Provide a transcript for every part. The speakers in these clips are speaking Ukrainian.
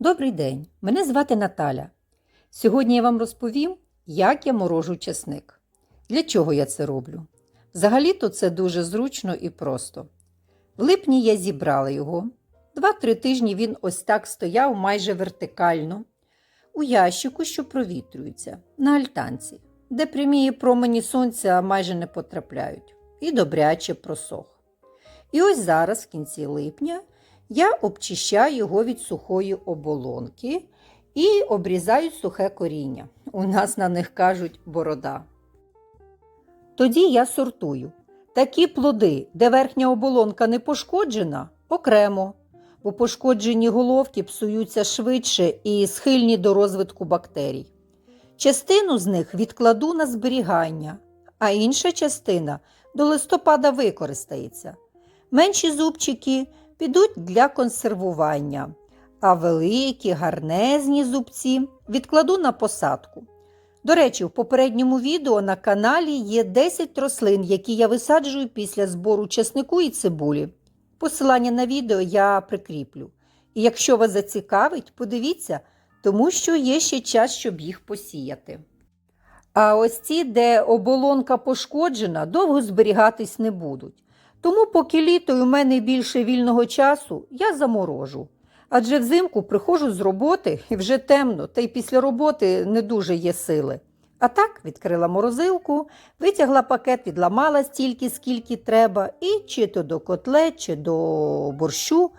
Добрий день, мене звати Наталя. Сьогодні я вам розповім, як я морожу чесник. Для чого я це роблю? Взагалі-то це дуже зручно і просто. В липні я зібрала його. Два-три тижні він ось так стояв майже вертикально, у ящику, що провітрюється, на альтанці, де прямі промені сонця майже не потрапляють, і добряче просох. І ось зараз, в кінці липня, я обчищаю його від сухої оболонки і обрізаю сухе коріння. У нас на них кажуть борода. Тоді я сортую. Такі плоди, де верхня оболонка не пошкоджена, окремо, бо пошкоджені головки псуються швидше і схильні до розвитку бактерій. Частину з них відкладу на зберігання, а інша частина до листопада використається. Менші зубчики підуть для консервування, а великі, гарнезні зубці відкладу на посадку. До речі, в попередньому відео на каналі є 10 рослин, які я висаджую після збору чеснику і цибулі. Посилання на відео я прикріплю. І якщо вас зацікавить, подивіться, тому що є ще час, щоб їх посіяти. А ось ці, де оболонка пошкоджена, довго зберігатись не будуть. Тому, поки літо у мене більше вільного часу, я заморожу. Адже взимку приходжу з роботи і вже темно, та й після роботи не дуже є сили. А так відкрила морозилку, витягла пакет, відламала стільки, скільки треба, і чи то до котлет, чи до борщу,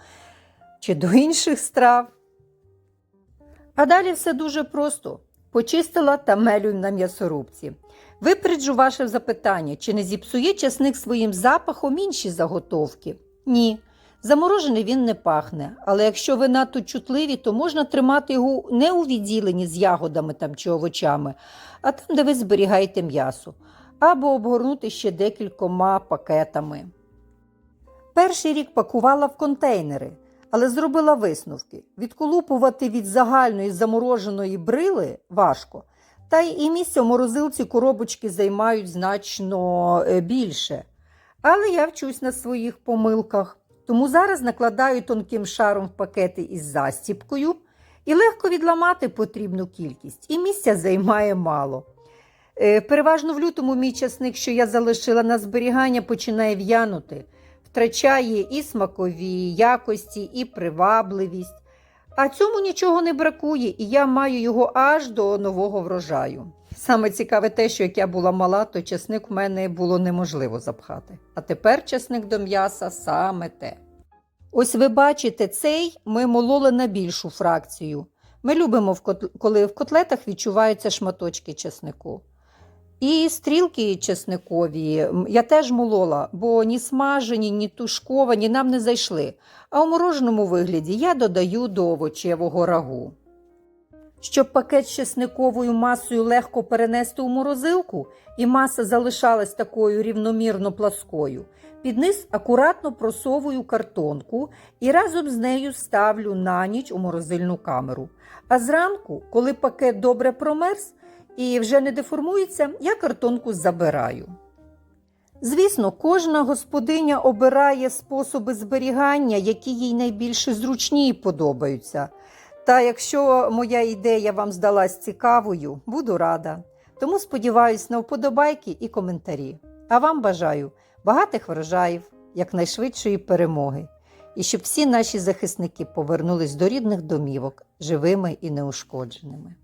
чи до інших страв. А далі все дуже просто. Почистила та мелю на м'ясорубці. Випереджу ваше запитання, чи не зіпсує часник своїм запахом інші заготовки? Ні. Заморожений він не пахне, але якщо ви надто чутливі, то можна тримати його не у відділенні з ягодами там чи овочами, а там, де ви зберігаєте м'ясо, або обгорнути ще декількома пакетами. Перший рік пакувала в контейнери, але зробила висновки. Відколупувати від загальної замороженої брили важко, та й і місця в морозилці коробочки займають значно е, більше. Але я вчусь на своїх помилках. Тому зараз накладаю тонким шаром в пакети із застіпкою і легко відламати потрібну кількість, і місця займає мало. Е, переважно в лютому мій часник, що я залишила на зберігання, починає в'янути, втрачає і смакові якості, і привабливість. А цьому нічого не бракує, і я маю його аж до нового врожаю. Саме цікаве те, що як я була мала, то часник в мене було неможливо запхати. А тепер часник до м'яса саме те. Ось ви бачите, цей ми мололи на більшу фракцію. Ми любимо, коли в котлетах відчуваються шматочки чеснику. І стрілки чесникові я теж молола, бо ні смажені, ні тушковані нам не зайшли. А у мороженому вигляді я додаю до овочевого рагу. Щоб пакет з чесниковою масою легко перенести у морозилку і маса залишалась такою рівномірно пласкою, під низ акуратно просовую картонку і разом з нею ставлю на ніч у морозильну камеру. А зранку, коли пакет добре промерз і вже не деформується, я картонку забираю. Звісно, кожна господиня обирає способи зберігання, які їй найбільше зручні і подобаються. Та якщо моя ідея вам здалась цікавою, буду рада. Тому сподіваюсь на вподобайки і коментарі. А вам бажаю багатих врожаїв, якнайшвидшої перемоги, і щоб всі наші захисники повернулись до рідних домівок живими і неушкодженими.